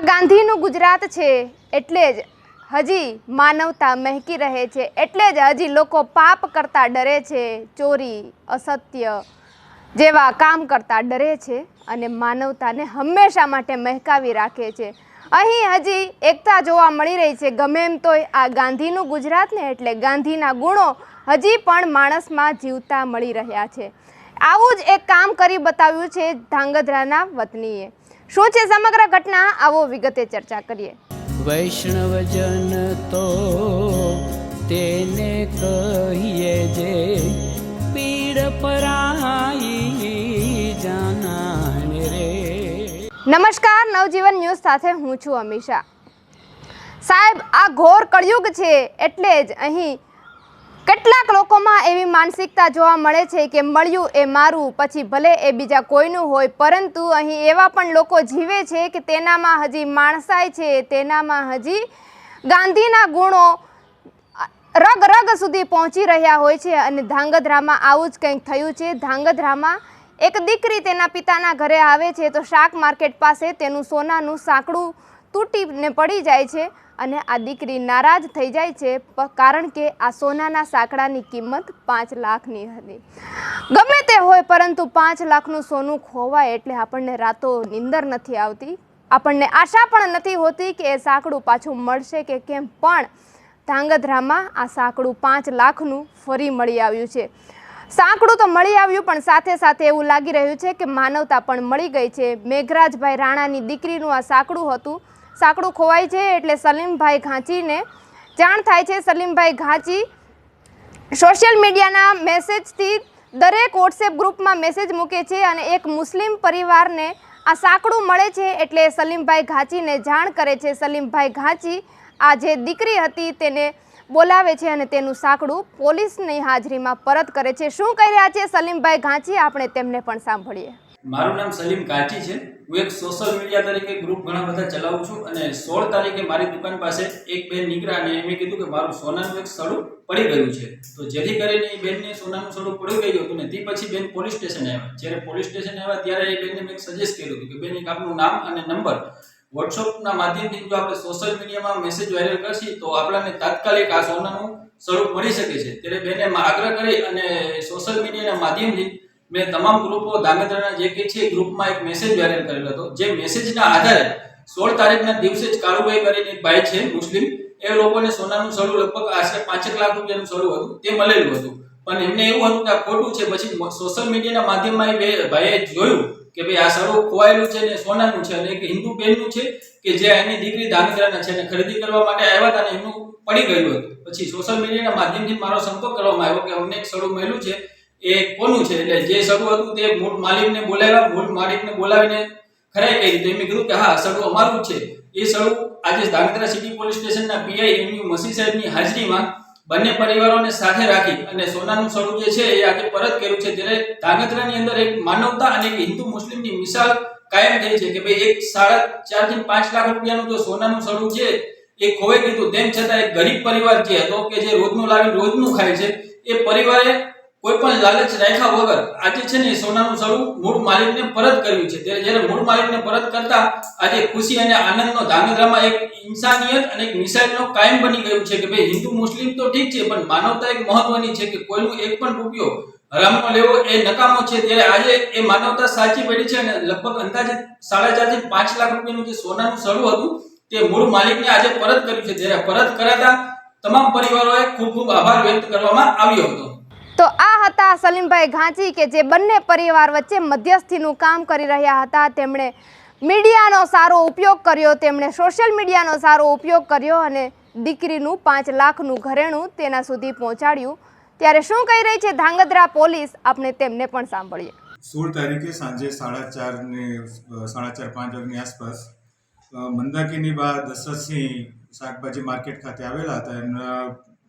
આ ગાંધીનું ગુજરાત છે એટલે જ હજી માનવતા મહેકી રહે છે, એટલે જ હજી લોકો પાપ કરતા ડરે છે, ચોરી, અસત્ય જેવા કામ કરતા ડરે છે અને માનવતાને હંમેશા માટે મહેકાવી રાખે છે. અહીં હજી એકતા જોવા મળી રહી છે, ગમે એમ તોય આ ગાંધીનું ગુજરાત ને એટલે ગાંધીના ગુણો હજી પણ માણસમાં જીવતા મળી રહ્યા છે. આવું જ એક કામ કરી બતાવ્યું છે ધાંગધ્રાના વતનીએ. શું છે સમગ્ર ઘટના? આવો વિગતે ચર્ચા કરીએ. વૈષ્ણવજન તો તેને કહીએ જે પીડ પરાઈ જાનાને રે. નમસ્કાર નવજીવન ન્યૂઝ સાથે હું છું અમીષા. સાહેબ આ ઘોર કળયુગ છે એટલે જ અહીં કેટલાક લોકોમાં એવી માનસિકતા જોવા મળે છે કે મળ્યું એ મારું, પછી ભલે એ બીજા કોઈનું હોય, પરંતુ અહીં એવા પણ લોકો જીવે છે કે તેનામાં હજી માણસાય છે, તેનામાં હજી ગાંધીના ગુણો રગ રગ સુધી પહોંચી રહ્યા હોય છે અને ધાંગધ્રામાં આવું જ કંઈક થયું છે. ધાંગધ્રામાં એક દીકરી તેના પિતાના ઘરે આવે છે તો શાક માર્કેટ પાસે તેનું સોનાનું સાંકડું તૂટીને પડી જાય છે. અને આ દીકરી નારાજ થઈ જાય છે કારણ કે આ સોનાના સાંકડાની કિંમત પાંચ લાખની હતી. ગમે તે હોય, પરંતુ પાંચ લાખનું સોનું ખોવાય એટલે આપણને રાતો નીંદર નથી આવતી. આપણને આશા પણ નથી હોતી કે એ સાંકડું પાછું મળશે કે કેમ, પણ ધાંગધ્રામાં આ સાંકડું પાંચ લાખનું ફરી મળી આવ્યું છે. સાંકડું તો મળી આવ્યું, પણ સાથે સાથે એવું લાગી રહ્યું છે કે માનવતા પણ મળી ગઈ છે. મેઘરાજભાઈ રાણાની દીકરીનું આ સાંકડું હતું સાંકડું ખોવાય છે એટલે સલીમભાઈ ઘાંચીને જાણ થાય છે. સલીમભાઈ ઘાંચી સોશિયલ મીડિયાના મેસેજથી દરેક વોટ્સએપ ગ્રુપમાં મેસેજ મૂકે છે અને એક મુસ્લિમ પરિવારને આ સાંકડું મળે છે એટલે સલીમભાઈ ઘાંચીને જાણ કરે છે. સલીમભાઈ ઘાંચી આ જે દીકરી હતી તેને બોલાવે છે અને તેનું સાંકડું પોલીસની હાજરીમાં પરત કરે છે. શું કહી રહ્યા છે? સલીમભાઈ ઘાંચી, આપણે તેમને પણ સાંભળીએ. મારું નામ સલીમ કાચી છે. હું એક સોશિયલ મીડિયા તરીકે ગ્રુપ ઘણા બધા ચલાવું છું અને સોળ તારીખે મારી દુકાન પાસે એક બેન નીકળ્યા અને એમણે કીધું કે મારું સોનાનું એક સડું પડી ગયું છે. તો જેથી કરીને એ બેનને સોનાનું સડું પડી ગયું હતું ને તે પછી બેન પોલીસ સ્ટેશન આવ્યા. જ્યારે પોલીસ સ્ટેશન આવ્યા ત્યારે એ બેનને મેં સજેસ્ટ કર્યું હતું કે બેન, એક આપનું નામ અને નંબર વોટ્સઅપના માધ્યમથી જો આપણે સોશિયલ મીડિયામાં મેસેજ વાયરલ કરશી તો આપણને તાત્કાલિક આ સોનાનું સ્વરૂપ મળી શકે છે. ત્યારે બેને આગ્રહ કરી અને સોશિયલ મીડિયાના માધ્યમથી મેં તમામ ગ્રુપો ધાંગધ્રાના જે કે છે ગ્રુપમાં એક મેસેજ વાયરલ કરેલો હતો. જે મેસેજના આધારે સોળ તારીખના દિવસે જ કાળુભાઈ કરીને એક ભાઈ છે, મુસ્લિમ, એ લોકોને સોનાનું સળું લગભગ આશરે પાંચેક લાખ રૂપિયાનું સળું હતું. તે મળેલું હતું. પણ એમને એવું હતું કે આ ખોટું છે. પછી સોશિયલ મીડિયાના માધ્યમમાં એ ભાઈએ જોયું કે ભાઈ આ સળું ખોવાયેલું છે ને સોનાનું છે અને એક હિન્દુ બેનનું છે કે જે એની દીકરી ધાંગધ્રાના છે અને ખરીદી કરવા માટે આવ્યા હતા અને એમનું પડી ગયું હતું. પછી સોશિયલ મીડિયાના માધ્યમથી મારો સંપર્ક કરવામાં આવ્યો કે અમને એક સળું મળ્યું છે. એ કોનું છે? એટલે જે સડું હતું તે મૂળ માલિકને બોલાવ્યા, મૂળ માલિકને બોલાવીને ખરાઈ કરી તો કીધું કે હા સડું અમારું છે. એ સડું આજે ધાંગધ્રા સિટી પોલીસ સ્ટેશનના પીઆઈ એમની મસી સાહેબની હાજરીમાં બંને પરિવારોને સાથે રાખી અને સોનાનું સડું જે છે એ આજે પરત કર્યું છે. ત્યારે ધાંગધ્રાની અંદર એક માનવતા અને એક હિન્દુ મુસ્લિમની મિસાલ કાયમ થઈ છે કે ભાઈ એક સાડા ચારથી પાંચ લાખ રૂપિયાનું જો સોનાનું સડું છે એ ખોવાઈ ગયું તેમ છતાં એક ગરીબ પરિવાર જે હતો કે જે રોજનું લાવીને રોજનું ખાય છે, એ પરિવારે કોઈ પણ લાલચ રાખ્યા વગર આજે છે ને સોનાનું સડું મૂળ માલિકને પરત કર્યું છે. ત્યારે જ્યારે મૂળ માલિકને પરત કરતા આજે ખુશી અને આનંદનો ધાંગધ્રામાં એક ઇન્સાનિયત અને એક મિસાઇલનો કાયમ બની ગયું છે કે ભાઈ હિન્દુ મુસ્લિમ તો ઠીક છે, પણ માનવતા એક મહત્વની છે કે કોઈનું એક પણ રૂપિયો હરામનો લેવો એ નકામો છે. ત્યારે આજે એ માનવતા સાચી પડી છે અને લગભગ અંદાજે સાડા ચારથી પાંચ લાખ રૂપિયાનું જે સોનાનું સડું હતું તે મૂળ માલિકને આજે પરત કર્યું છે. જ્યારે પરત કરાતા તમામ પરિવારોએ ખૂબ ખૂબ આભાર વ્યક્ત કરવામાં આવ્યો હતો. તો આ હતા સલીમભાઈ ઘાંચી કે જે બંને પરિવાર વચ્ચે મધ્યસ્થીનું કામ કરી રહ્યા હતા. તેમણે મીડિયાનો સારો ઉપયોગ કર્યો, તેમણે સોશિયલ મીડિયાનો સારો ઉપયોગ કર્યો અને દીકરીનું પાંચ લાખનું ઘરેણું તેના સુધી પહોંચાડ્યું. ત્યારે શું કહી રહી છે ધાંગધ્રા પોલીસ? આપણે તેમને પણ સાંભળીએ. સોળ તારીખે સાંજે સાડા ચાર ને સાડા ચાર પાંચ વાગ્યાની આસપાસ મંદાકીની બા દશરથસિંહ શાકભાજી માર્કેટ ખાતે આવેલા હતા. એમના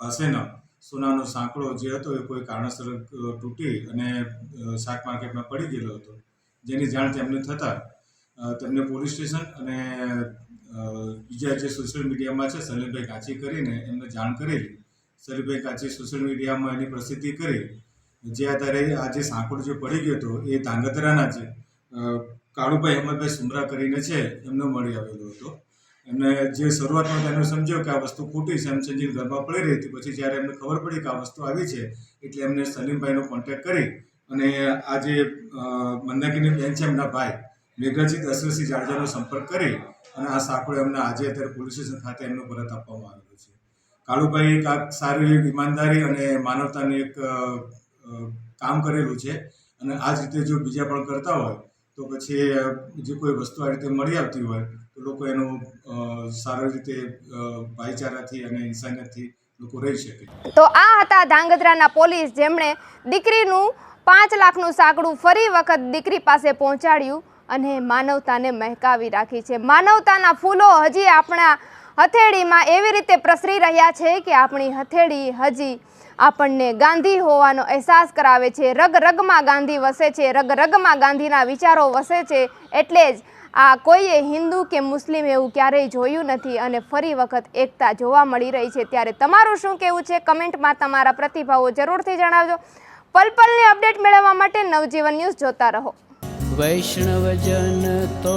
પાસેનો સોનાનો સાંકળો જે હતો એ કોઈ કારણસર તૂટી અને શાક માર્કેટમાં પડી ગયેલો હતો. જેની જાણ તેમને થતાં તેમને પોલીસ સ્ટેશન અને બીજા જે સોશિયલ મીડિયામાં છે સલીમભાઈ કાચી કરીને એમને જાણ કરેલી. સલીમભાઈ કાચી સોશિયલ મીડિયામાં એની પ્રસિદ્ધિ કરી. જે આધારે આ જે સાંકળો જે પડી ગયો હતો, એ ધાંગધ્રાના છે કાળુભાઈ અહેમદભાઈ સુમરા કરીને છે, એમને મળી આવેલો હતો. એમને જે શરૂઆતમાં એમને સમજ્યો કે આ વસ્તુ ખોટી છે, એમ સંજીવ ઘરમાં પડી રહી હતી. પછી જ્યારે એમને ખબર પડી કે આ વસ્તુ આવી છે, એટલે એમને સલીમભાઈનો કોન્ટેક્ટ કરી અને આ જે મંદાકીની બેન છે એમના ભાઈ મેઘાજી દશરથસિંહ જાડેજાનો સંપર્ક કરી અને આ સાંકળો એમને આજે અત્યારે પોલીસ સ્ટેશન ખાતે એમનો પરત આપવામાં આવેલો છે. કાળુભાઈ એક આ સારી ઈમાનદારી અને માનવતાનું એક કામ કરેલું છે અને આ જ રીતે જો બીજા પણ કરતા હોય તો પછી જે કોઈ વસ્તુ આ રીતે મળી આવતી હોય, તો લોકો એનો સારી રીતે ભાઈચારાથી અને ઇન્સાનિયતથી લોકો રહી શકે તો આ હતા ધાંગધ્રાના પોલીસ, જેમણે દીકરીનું પાંચ લાખનું સાંકડું ફરી વખત દીકરી પાસે પહોંચાડ્યું અને માનવતાને મહેકાવી રાખી છે. માનવતાના ફૂલો હજી આપણા હથેળીમાં એવી રીતે પ્રસરી રહ્યા છે કે આપણી હથેળી હજી આપણને ગાંધી હોવાનો અહેસાસ કરાવે છે. રગ રગમાં ગાંધી વસે છે. રગ રગમાં ગાંધીના વિચારો વસે છે. એટલે જ આ કોઈએ હિન્દુ કે મુસ્લિમ એવું ક્યારેય જોયું નથી અને ફરી વખત એકતા જોવા મળી રહી છે. ત્યારે તમારું શું કહેવું છે? કમેન્ટમાં તમારા પ્રતિભાવો જરૂરથી જણાવજો. પલપલની અપડેટ મેળવવા માટે નવજીવન ન્યૂઝ જોતા રહો. વૈષ્ણવજન તો